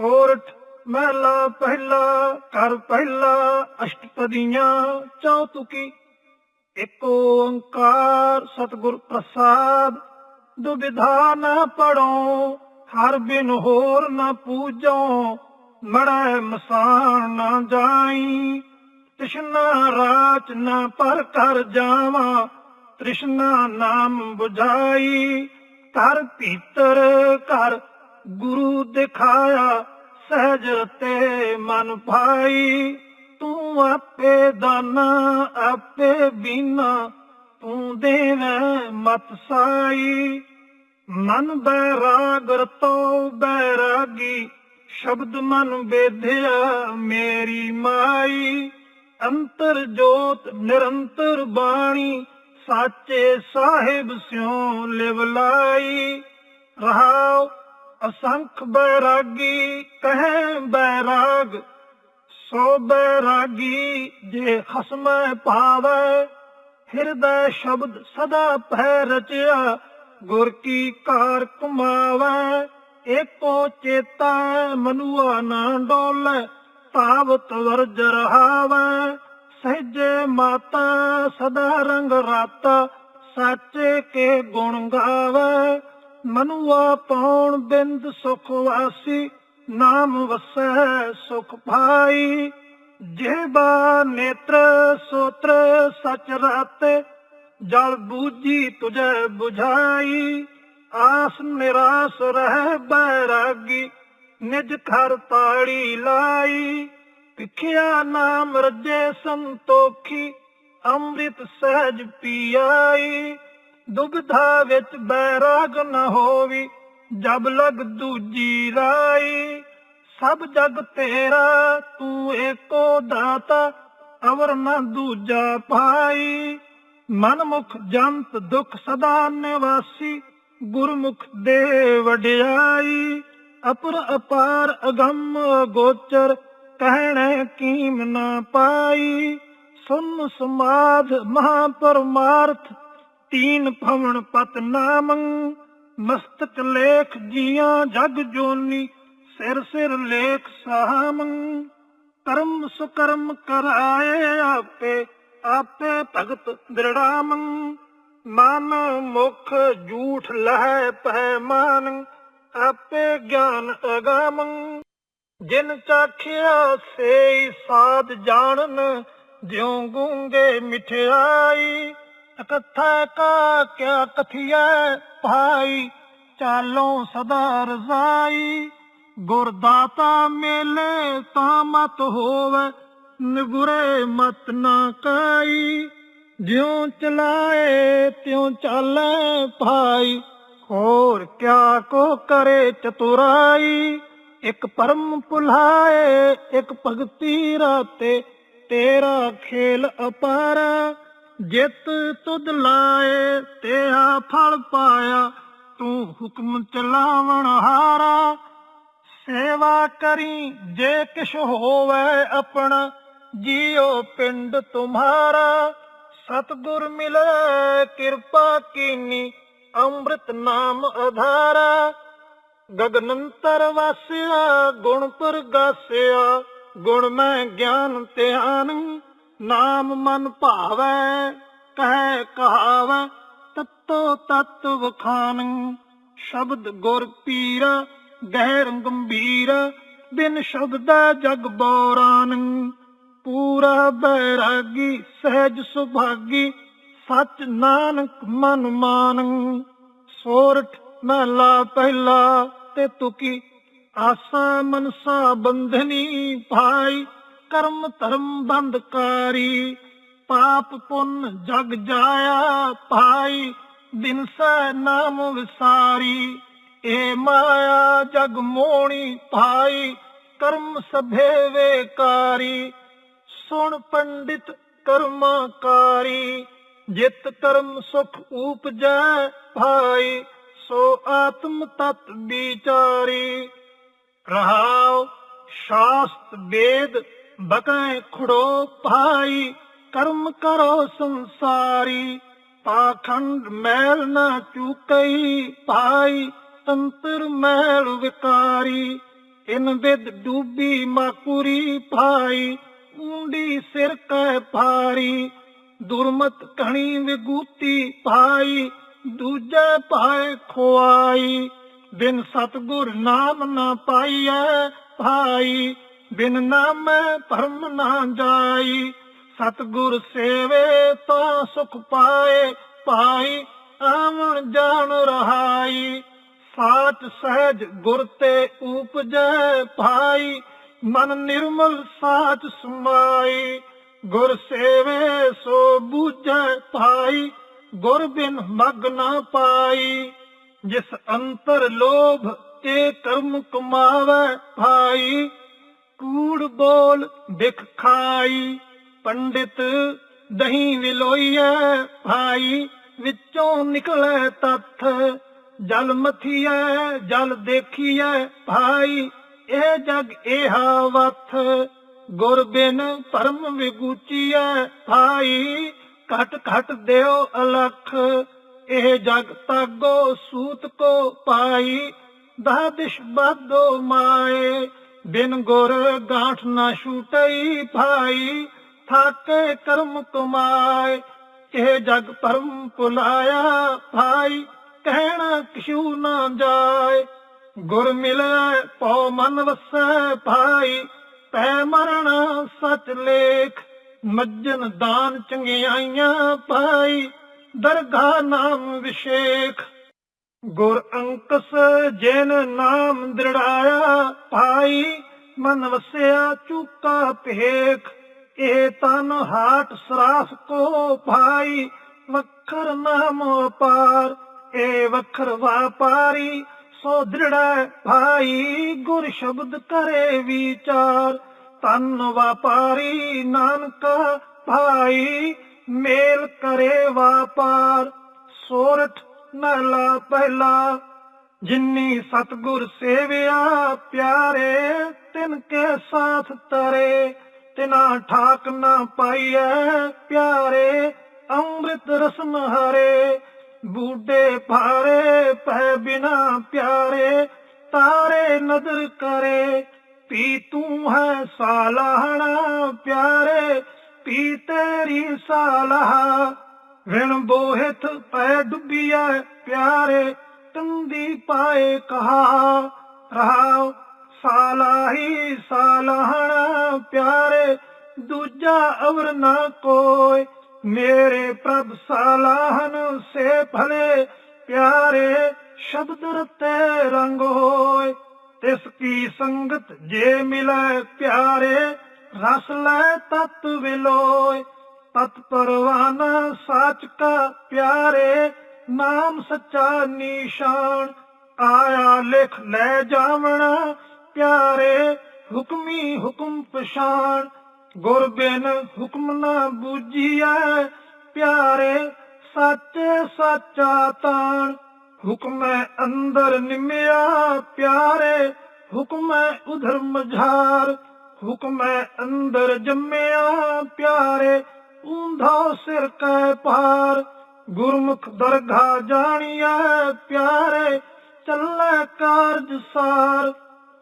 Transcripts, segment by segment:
ਸੋਰਠ ਮਹਿਲਾ ਪਹਿਲਾ, ਘਰ ਪਹਿਲਾ, ਅਸ਼ਟਪਦੀਆਂ ਚੌਤੁਕੀ। ਇੱਕ ਓੰਕਾਰ ਸਤਿਗੁਰ ਪ੍ਰਸਾਦ ਦੁਬਿਧਾ ਨਾ ਪੜੋ ਹਰ ਬਿਨ ਹੋਰ ਨਾ ਪੂਜੋ ਮੜੈ ਮਸਾਨ ਨਾ ਜਾਈ, ਤ੍ਰਿਸ਼ਨਾ ਰਾਚ ਨਾ ਪਰ ਕਰ ਜਾਵਾ, ਤ੍ਰਿਸ਼ਨਾ ਨਾਮ 부ਝਾਈ ਘਰ ਭੀਤਰ ਘਰ ਗੁਰੂ ਦਿਖਾਇਆ, ਸਹਿਜ ਤੇ ਮਨ ਭਾਈ। ਤੂੰ ਆਪੇ ਦਾਨਾ, ਆਪੇ ਬੀਨਾ, ਤੂੰ ਦੇਵੇਂ ਮਤ ਸਾਈ। ਮਨ ਬੈਰਾਗ ਰਤੋ ਬੈਰਾਗੀ, ਸ਼ਬਦ ਮਨ ਵੇਧਿਆ ਮੇਰੀ ਮਾਈ। ਅੰਤਰ ਜੋਤ ਨਿਰੰਤਰ ਬਾਣੀ, ਸਾਚੇ ਸਾਹਿਬ ਸਿਉ ਲਿਵ ਲਾਈ। ਰਹਾਉ ਅਸੰਖ ਬੈਰਾਗੀ, ਕਹੈ ਬੈਰਾਗ, ਸੋ ਬੈਰਾਗੀ ਜੇ ਖਸਮੈ ਪਾਵੈ ਹਿਰਦੈ ਸ਼ਬਦ ਸਦਾ ਭੈ ਰਚਿਆ, ਗੁਰ ਕੀ ਕਾਰ ਕਮਾਵੈ ਏਕੋ ਚੇਤਾ ਮਨੁਆ ਨਾ ਡੋਲੇ, ਤਾਵਤ ਵਰਜ ਰਹਾਵੈ, ਸਹਿਜੇ ਮਾਤਾ ਸਦਾ ਰੰਗ ਰਾਤਾ, ਸਾਚੇ ਕੇ ਗੁਣ ਗਾਵੈ। ਮਨੁਆ ਪਾਉਣ ਬਿੰਦ ਸੁਖ ਵਾਸੀ, ਨਾਮ ਵਸੈ ਸੁਖ ਭਾਈ। ਜਿਹਬਾ ਨੇਤਰ ਸੋਤਰ ਸਚ ਰਾਤੇ, ਜਲ ਬੂਜੀ ਤੁਝੈ 부ਝਾਈ ਆਸ ਨਿਰਾਸ ਰਹਿ ਬੈਰਾਗੀ, ਨਿਜ ਘਰ ਤਾੜੀ ਲਾਈ। ਭਿਖਿਆ ਨਾਮ ਰਜੇ ਸੰਤੋਖੀ, ਅੰਮ੍ਰਿਤ ਸਹਿਜ ਪੀਆਈ। ਦੁਬਧਾ ਵਿੱਚ ਬੈਰਾਗ ਨ ਹੋਵੀ, ਜਬ ਲਗ ਦੂਜੀ ਰਾਈ, ਸਭ ਜਗ ਤੇਰਾ, ਤੂੰ ਏਕੋ ਦਾਤਾ, ਅਵਰ ਨ ਦੂਜਾ ਪਾਈ। ਮਨਮੁਖ ਜੰਤ ਦੁਖ ਸਦਾ ਨਿਵਾਸੀ, ਗੁਰਮੁਖ ਦੇ ਵਡਿਆਈ। ਅਪਰ ਅਪਾਰ ਅਗੰਮ ਗੋਚਰ, ਕਹਿਣੇ ਕੀਮ ਨਾ ਪਾਈ। ਸੁਨ ਸਮਾਧ ਮਹਾ ਪਰਮਾਰਥ ਤੀਨ ਭਵਨ ਪਤ ਨਾਮੰ, ਮਸਤਕ ਲੇਖ ਜੀਆਂ ਜਗ ਜੋਨੀ, ਸਿਰ ਸਿਰ ਲੇਖ ਸਾਹਮੰ। ਕਰਮ ਸੁਕਰਮ ਕਰਾਏ ਆਪੇ ਆਪੇ ਭਗਤ ਦ੍ਰਿੜਾਮੰ ਮਨ ਮੁਖ ਜੂਠ ਲਹਿ ਪਹਿ ਮਾਨ, ਆਪੇ ਗਿਆਨ ਅਗਾਮੰ। ਜਿਨ ਚਾਖਿਆ ਸੇਈ ਸਾਧ ਜਾਣਨ, ਜਿਉ ਗੁੰਗੇ ਮਿਠਿਆਈ। ਇਕੱਠਾ ਕਾ ਕਿਆ ਕਥੀਐ? ਭਾਈ, ਚਾਲੋਂ ਸਦਾ ਰਜ਼ਾਈ। ਗੁਰਦਾਤਾ ਮੇਲੇ ਤਾਂ ਮਤ ਹੋਵੇ, ਨਿਗੁਰੇ ਮਤ ਨਾ ਕਾਈ। ਜਿਉ ਚਲਾਏ, ਤਿਉ ਚਾਲੇ ਭਾਈ, ਹੋਰ ਕਿਆ ਕੋ ਕਰੇ ਚਤੁਰਾਈ। ਇੱਕ ਪਰਮ ਭੁਲਾਏ ਇੱਕ ਭਗਤੀ ਰਾਤੇ, ਤੇਰਾ ਖੇਲ ਅਪਾਰਾ। ਜਿਤ ਤੁਧ ਲਾਏ, ਤੇਹਾ ਫਲ ਪਾਇਆ, ਤੂੰ ਹੁਕਮ ਚਲਾਵਣ ਹਾਰਾ। ਸੇਵਾ ਕਰੀ ਜੇ ਕਿਛ ਹੋਵੇ ਆਪਣਾ ਜੀਉ ਪਿੰਡ ਤੁਮਾਰਾ। ਸਤਗੁਰ ਮਿਲੇ, ਕਿਰਪਾ ਕੀਨੀ, ਅੰਮ੍ਰਿਤ ਨਾਮ ਅਧਾਰਾ। ਗਗਨੰਤਰ ਵਾਸਿਆ, ਗੁਣ ਪ੍ਰਗਾਸਿਆ, ਗੁਣ ਮੈਂ ਗਿਆਨ ਧਿਆਨ। ਨਾਮ ਮਨ ਭਾਵੈ, ਕਹਿ ਕਹਾਵੈ, ਤਤੋ ਤਤ ਵਖਾਨ। ਸ਼ਬਦ ਗੁਰ ਪੀਰ, ਗਹਿਰ ਗੰਭੀਰ, ਬਿਨ ਸ਼ਬਦਾ ਜਗ ਬੋਰਾਨ। ਪੂਰਾ ਬੈਰਾਗੀ, ਸਹਿਜ ਸੁਭਾਗੀ, ਸਚ ਨਾਨਕ ਮਨ ਮਾਨ। ਸੋਰਠ ਮਹਲਾ ਪਹਿਲਾ, ਤੇ ਤੁਕੀ ਆਸਾ ਮਨਸਾ ਬੰਧਨੀ ਭਾਈ। ਕਰਮ ਧਰਮ ਬੰਧਕਾਰੀ, ਪਾਪ ਪੁੰਨ ਜਗ ਜਾਇਆ ਭਾਈ ਦਿਨ ਸੈ ਨਾਮ ਵਿਸਾਰੀ। ਏ ਮਾਇਆ ਜਗ ਮੋਣੀ ਭਾਈ, ਕਰਮ ਸਭੇ ਵੇਕਾਰੀ। ਸੁਣ ਪੰਡਿਤ ਕਰਮਾਕਾਰੀ, ਜਿਤ ਕਰਮ ਸੁਖ ਊਪਜੈ ਭਾਈ, ਸੋ ਆਤਮ ਤਤ ਵਿਚਾਰੀ। ਰਹਾਉ ਸ਼ਾਸਤ ਵੇਦ ਬਕੈ ਖੜੋ ਭਾਈ, ਕਰਮ ਕਰੋ ਸੰਸਾਰੀ। ਪਾਖੰਡ ਮੈਲ ਨਾ ਚੁਕਈ ਭਾਈ ਅੰਤਰ ਮੈਲ ਵਿਕਾਰੀ। ਇਨ ਵਿਦ ਡੂਬੀ ਮਾਕੂਰੀ ਭਾਈ ਉਂਡੀ ਸਿਰ ਕੈ ਭਾਰੀ। ਦੁਰਮਤ ਕਣੀ ਵਿਗੂਤੀ ਭਾਈ, ਦੂਜੇ ਭਾਏ ਖੁਆਈ। ਬਿਨ ਸਤਗੁਰ ਨਾਮ ਨਾ ਪਾਈਐ ਭਾਈ ਬਿਨ ਨਾਮੈ ਪਰਮ ਨਾ ਜਾਈ, ਸਤਗੁਰ ਸੇਵੇ ਤਾਂ ਸੁਖ ਪਾਏ, ਭਾਈ ਆਵਣ ਜਾਣ ਰਹਾਈ। ਸਾਚ ਸਹਿਜ ਗੁਰ ਤੇ ਉਪਜੈ ਭਾਈ, ਮਨ ਨਿਰਮਲ ਸਾਚ ਸਮਾਈ। ਗੁਰ ਸੇਵੇ ਸੋ ਬੂਝੈ ਭਾਈ, ਗੁਰ ਬਿਨ ਮਗ ਨਾ ਪਾਈ। ਜਿਸ ਅੰਤਰ ਲੋਭ ਤੇ ਕਰਮ ਕਮਾਵੇ ਭਾਈ। ਕੂੜ ਬੋਲ ਬਿਖ ਖਾਈ, ਪੰਡਿਤ ਦਹੀਂ ਵਿਲੋਈਐ ਭਾਈ, ਵਿੱਚੋਂ ਨਿਕਲੇ ਤੱਥ, ਜਲ ਮਥੀਐ, ਜਲ ਦੇਖੀਐ ਭਾਈ, ਇਹ ਜਗ ਏਹਾ ਵਥ, ਗੁਰ ਬਿਨ ਪਰਮ ਵਿਗੂਚੀਐ ਭਾਈ, ਘਟ ਘਟ ਦਿਓ ਅਲਖ, ਇਹ ਜਗ ਤਾਗੋ ਸੂਤ ਕੋ ਪਾਈ, ਦਾਦਿਸ਼ ਬਾਦੋ ਮਾਏ ਬਿਨ ਗੁਰ ਗਾਂਠ ਨਾ ਛੂਟਈ ਭਾਈ, ਥਾਕੇ ਕਰਮ ਕਮਾਏ, ਇਹ ਜਗ ਪਰਮ ਪੁਲਾਇਆ ਭਾਈ, ਕਹਿਣਾ ਕਿਛੂ ਨਾ ਜਾਏ। ਗੁਰ ਮਿਲੈ, ਪਉ ਮਨ ਵਸੈ ਭਾਈ, ਪੈ ਮਰਣਾ ਸਚ ਲੇਖ, ਮੱਜਨ ਦਾਨ ਚੰਗਿਆਈਆਂ ਭਾਈ, ਦਰਗਾਹ ਨਾਮ ਵਿਸ਼ੇਖ। ਗੁਰ ਅੰਕਸ ਜਿਨ ਨਾਮ ਦ੍ਰਿੜਾਇਆ, ਭਾਈ ਮਨ ਵਸਿਆ ਚੁਕਾ ਭੇਖ। ਇਹ ਤਨ ਹਾਟ ਸਰਾਸ ਕੋ ਭਾਈ, ਵਖਰ ਨਾਮ ਅਪਾਰ। ਇਹ ਵਖਰ ਵਾਪਾਰੀ, ਸੋ ਦ੍ਰਿੜੈ ਭਾਈ, ਗੁਰ ਸ਼ਬਦ ਕਰੇ ਵਿਚਾਰ। ਤਨ ਵਾਪਾਰੀ ਨਾਨਕ ਭਾਈ, ਮੇਲ ਕਰੇ ਵਾਪਾਰ। ਸੋਰਠ ਮਹਲਾ ਪਹਿਲਾ, ਜਿਨੀ ਸਤਗੁਰ ਸੇਵਿਆ ਪਿਆਰੇ, ਤਿਨ ਕੇ ਸਾਥ ਤਰੇ, ਤਿਨਾ ਠਾਕ ਨਾ ਪਾਈਐ ਪਿਆਰੇ, ਅੰਮ੍ਰਿਤ ਰਸਮ ਹਰੇ ਬੂਡੇ ਭਾਰੇ, ਪੈ ਬਿਨਾ ਪਿਆਰੇ, ਤਾਰੇ ਨਦਰ ਕਰੇ, ਪੀ ਤੂੰ ਹੈ ਸਾਲਾਹਣਾ ਪਿਆਰੇ, ਪੀ ਤੇਰੀ ਸਾਲਾਹ ਵਿਣ ਬੋਹਿਤ ਪੈ ਡੁੱਬੀਐ ਪਿਆਰੇ, ਤੰਦੀ ਪਾਏ ਕਹਾ। ਰਹਾਉ ਸਾਲਾਹੀ ਸਾਲਾਹਣਾ ਪਿਆਰੇ, ਦੂਜਾ ਅਵਰ ਨਾ ਕੋਈ ਮੇਰੇ ਪ੍ਰਭ ਸਾਲਾਹਨ ਸੇ ਭਲੇ, ਪਿਆਰੇ ਸ਼ਬਦ ਰਤੇ ਰੰਗ ਹੋਏ ਤਿਸ ਕੀ ਸੰਗਤ ਜੇ ਮਿਲੈ ਪਿਆਰੇ, ਰਸ ਲੈ ਤਤ ਵਿਲੋਏ ਤਤ ਪਰਵਾਨਾ ਸਾਚ ਕਾ ਪਿਆਰੇ, ਨਾਮ ਸੱਚਾ ਨਿਸ਼ਾਨ। ਆਇਆ ਲਿਖ ਲੈ ਜਾਵਣਾ ਪਿਆਰੇ, ਹੁਕਮੀ ਹੁਕਮ ਪਛਾਨ ਗੁਰ ਬਿਨ ਹੁਕਮ ਨਾ ਬੂਝੀਐ ਪਿਆਰੇ, ਸੱਚ ਸੱਚਾ ਤਾਣ। ਹੁਕਮੈ ਅੰਦਰ ਨਿਮਿਆ ਪਿਆਰੇ, ਹੁਕਮੈ ਉਧਰ ਮਝਾਰ। ਹੁਕਮੈ ਅੰਦਰ ਜੰਮਿਆ ਪਿਆਰੇ ਊਂਧਾ ਸਿਰ ਕੈ ਪਾਰ ਗੁਰਮੁਖ ਦਰਗਾ ਜਾਣੀਐ ਪਿਆਰੇ, ਚੱਲੇ ਕਾਰਜ ਸਾਰ।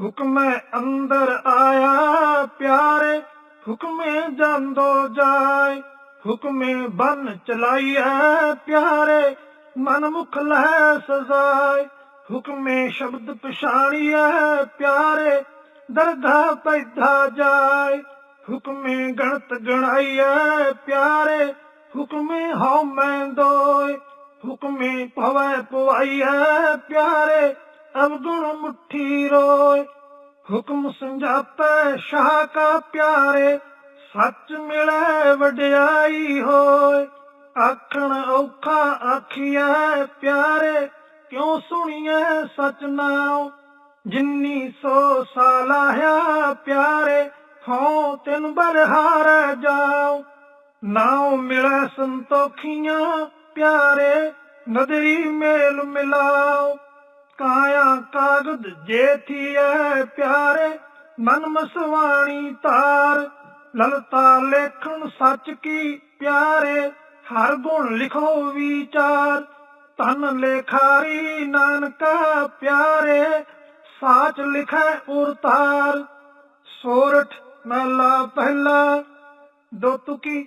ਹੁਕਮੈ ਅੰਦਰ ਆਇਆ ਪਿਆਰੇ, ਹੁਕਮੇ ਜਾਂਦੋ ਜਾਏ, ਹੁਕਮੇ ਬਨ ਚਲਾਈਐ ਪਿਆਰੇ ਮਨ ਮੁਖ ਲਹਿ ਸਜ਼ਾਏ। ਹੁਕਮੇ ਸ਼ਬਦ ਪਛਾਣੀਐ ਪਿਆਰੇ ਦਰਗਾ ਪੈਦਾ ਜਾਏ। ਹੁਕਮੇ ਗਣਤ ਗਣਾਈਐ ਪਿਆਰੇ, ਹੁਕਮੇ ਹਉ ਮੈਂ ਦੋਏ, ਹੁਕਮੇ ਭਵੈ ਪਵਾਈਐ ਪਿਆਰੇ ਅਵਗੁਣ ਮੁਠੀ ਰੋਏ। ਹੁਕਮ ਸੰਜਾਪੈ ਸ਼ਾਹ ਕਾ ਪਿਆਰੇ, ਸੱਚ ਮਿਲੈ ਵਡਿਆਈ ਹੋਏ। ਆਖਣ ਔਖਾ ਆਖੀਐ ਪਿਆਰੇ, ਕਿਉ ਸੁਣੀਐ ਸਚ ਨਾਉ? ਜਿਨੀ ਸੋ ਸਾਲਾਹਿਆ ਪਿਆਰੇ ਹਉ ਤਿਨ ਬਰਹਾਰ ਜਾਉ। ਨਾਉ ਮਿਲੈ ਸੰਤੋਖੀਆਂ, ਪਿਆਰੇ ਨਦਰੀ ਮੇਲ ਮਿਲਾਓ ਕਾਇਆ ਕਾਗਦ ਜੇਥੀਐ ਪਿਆਰੇ, ਮਨ ਮਸਵਾਣੀ ਤਾਰ। ਲਲਤਾ ਲੇਖਣ ਸੱਚ ਕੀ ਪਿਆਰੇ, ਹਰ ਗੁਣ ਲਿਖੋ ਵਿਚਾਰ। ਤਨ ਲੇਖਾਰੀ ਨਾਨਕਾ ਪਿਆਰੇ, ਸਾਚ ਲਿਖੈ ਉਰਤਾਰ। ਸੋਰਠ ਮਹਿਲਾ ਪਹਿਲਾ ਦੋ ਤੁਕੀ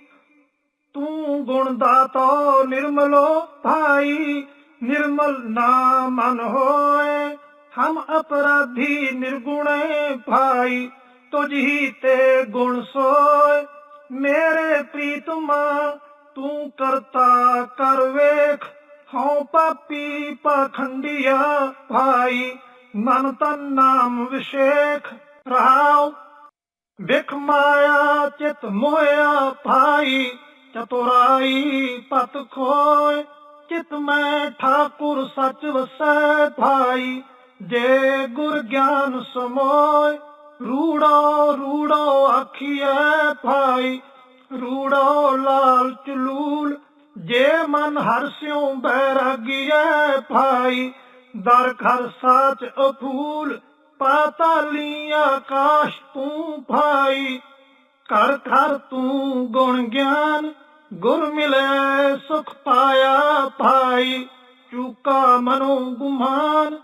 ਤੂੰ ਗੁਣ ਦਾਤਾ ਨਿਰਮਲੋ ਭਾਈ, ਨਿਰਮਲ ਨਾ ਮਨ ਹੋਏ। ਹਮ ਅਪਰਾਧੀ ਨਿਰਗੁਣੇ ਭਾਈ, ਤੁਝ ਹੀ ਤੇ ਗੁਣ ਸੋਏ। ਮੇਰੇ ਪ੍ਰੀਤਮਾ, ਤੂੰ ਕਰਤਾ ਕਰ ਵੇਖ। ਹਉ ਪਾਪੀ ਪਖੰਡੀਆ ਭਾਈ, ਮਨ ਤਨ ਨਾਮ ਵਿਸ਼ੇਖ। ਰਹਾਉ ਵਿਖ ਮਾਇਆ, ਚਿਤ ਮੋਇਆ ਭਾਈ, ਚਤੁਰਾਈ ਪਤ ਖੋਏ। ਚਿਤ ਮੈਂ ਠਾਕੁਰ ਸਚ ਵਸੈ ਭਾਈ, ਜੇ ਗੁਰ ਗਿਆਨ ਸਮੋਏ। ਰੂੜੋ ਰੂੜੋ ਆਖੀਐ ਭਾਈ, ਰੂੜੋ ਲਾਲ ਚਲੂਲ ਜੇ ਮਨ ਹਰਸਿਉ ਬੈਰਾਗੀਐ ਭਾਈ। ਦਰ ਘਰ ਸਾਚ ਅਫੂਲ ਪਾਤਾਲੀ ਆਕਾਸ਼ ਤੂੰ ਭਾਈ, ਘਰ ਘਰ ਤੂੰ ਗੁਣ ਗਿਆਨ, ਗੁਰ ਮਿਲੇ ਸੁਖ ਪਾਇਆ ਭਾਈ, ਚੂਕਾ ਮਨੋ ਗੁਮਾਨ।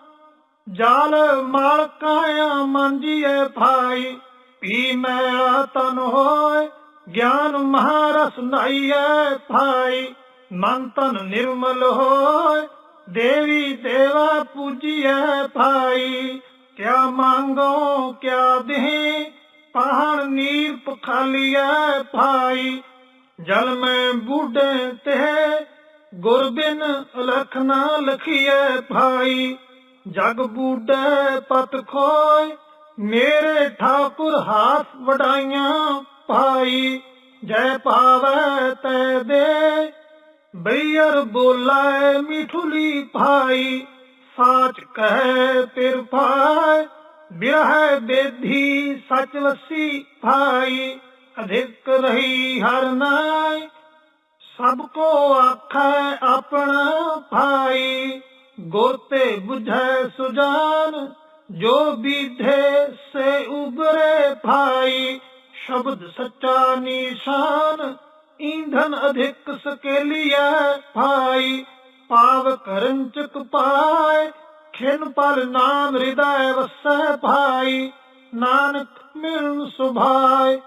ਜਾਲ ਮਾਲ ਕਾਇਆ ਮੰਜੀਏ ਭਾਈ ਪੀ ਮੈਂ ਤਨ ਹੋਏ, ਗਿਆਨ ਮਹਾਰਸ ਨਾਈਏ ਭਾਈ। ਮਨ ਤਨ ਨਿਰਮਲ ਹੋਏ, ਦੇਵੀ ਦੇਵਾ ਪੂਜੀਏ ਭਾਈ। ਕਿਆ ਮੰਗੋ, ਕਿਆ ਦੇਹ? ਪਹਾੜ ਨੀਰ ਪਖਾਲੀਐ ਭਾਈ। ਜਲ ਮੈਂ ਬੂਢੇ ਤੇ ਗੁਰ ਬਿਨ ਅਲਖ ਨਾ ਲਖੀਐ ਭਾਈ। ਜਗ ਬੂਢੇ ਪਤ ਖੋਏ ਮੇਰੇ ਠਾਕੁਰ ਹਾਸ ਵਡਾਈਆਂ ਭਾਈ। ਜੈ ਪਾਵੈ ਤੈ ਦੇ ਬਈਰ ਬੋਲਾਏ ਮਿਠੁਲੀ ਭਾਈ। ਸਾਚ ਕਹਿ ਤਿਰ ਭਾਈ ਬਿਰਹਿ ਬੇਧੀ ਸਚ ਵਸੀ ਭਾਈ, ਅਧਿਕ ਰਹੀ ਹਰ ਨਾਈ ਸਭ ਕੋ ਆਖੈ ਆਪਣਾ ਭਾਈ, ਗੁਰ ਤੇ 부ਝੈ ਸੁਜਾਨ, ਜੋ ਬੀਧੇ ਸੇ ਉਬਰੇ ਭਾਈ, ਸ਼ਬਦ ਸੱਚਾ ਨਿਸ਼ਾਨ, ਈਂਧਨ ਅਧਿਕ ਸਕੇਲੀਐ ਭਾਈ ਪਾਵ ਕਰਨ ਚੁਕ ਪਾਏ ਖਿਨ ਪਰ ਨਾਮ ਹਿਰਦੈ ਵਸੈ ਭਾਈ ਨਾਨਕ ਮਿਲਨ ਸੁਭਾਏ।